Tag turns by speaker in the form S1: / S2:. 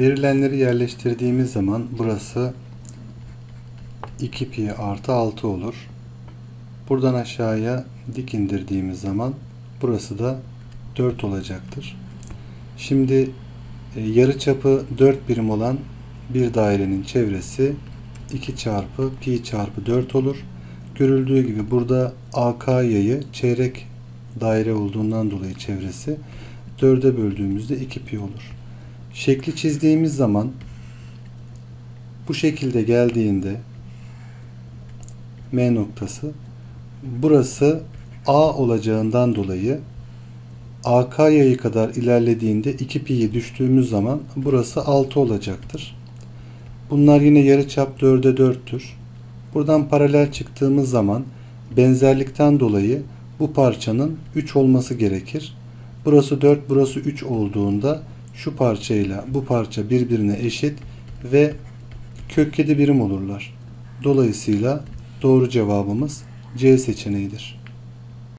S1: Verilenleri yerleştirdiğimiz zaman burası 2 pi artı 6 olur. Buradan aşağıya dik indirdiğimiz zaman burası da 4 olacaktır. Şimdi e, yarı çapı 4 birim olan bir dairenin çevresi 2 çarpı pi çarpı 4 olur. Görüldüğü gibi burada AK yayı çeyrek daire olduğundan dolayı çevresi 4'e böldüğümüzde 2 pi olur. Şekli çizdiğimiz zaman bu şekilde geldiğinde M noktası burası A olacağından dolayı AK yayı kadar ilerlediğinde 2 pi'yi düştüğümüz zaman burası 6 olacaktır. Bunlar yine yarıçap 4'e 4'tür. Buradan paralel çıktığımız zaman benzerlikten dolayı bu parçanın 3 olması gerekir. Burası 4, burası 3 olduğunda şu parçayla bu parça birbirine eşit ve kök 7 birim olurlar. Dolayısıyla doğru cevabımız C seçeneğidir.